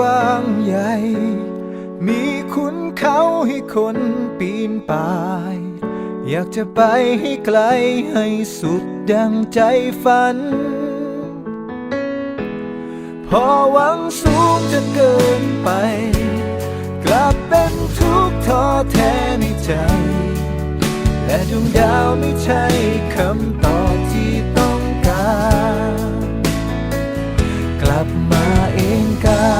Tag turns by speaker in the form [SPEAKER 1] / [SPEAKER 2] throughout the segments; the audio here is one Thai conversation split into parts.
[SPEAKER 1] กว้างใหญ่ มีคุณเขาให้คนปีนป่าย อยากจะไปให้ไกลให้สุดดังใจฝัน พอหวังสูงจนเกินไป กลับเป็นทุกข์ท้อแท้ในใจและดวงดาวไม่ใช่คำตอบที่ต้องการ กลับมาเองกา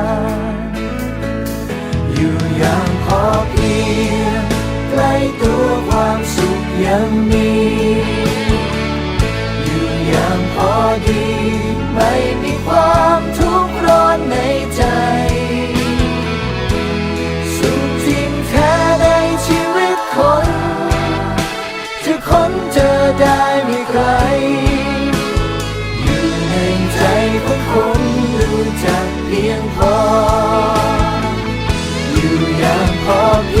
[SPEAKER 1] ยังมีอยู่อย่างพอดี ไม่มีความทุกข์ร้อนในใจสุขจริงแท้ในชีวิตคนจะค้นเจอได้ไม่ไกลอยู่ในใจของคนรู้จักเพียงพอ อยู่อย่างพอเพีย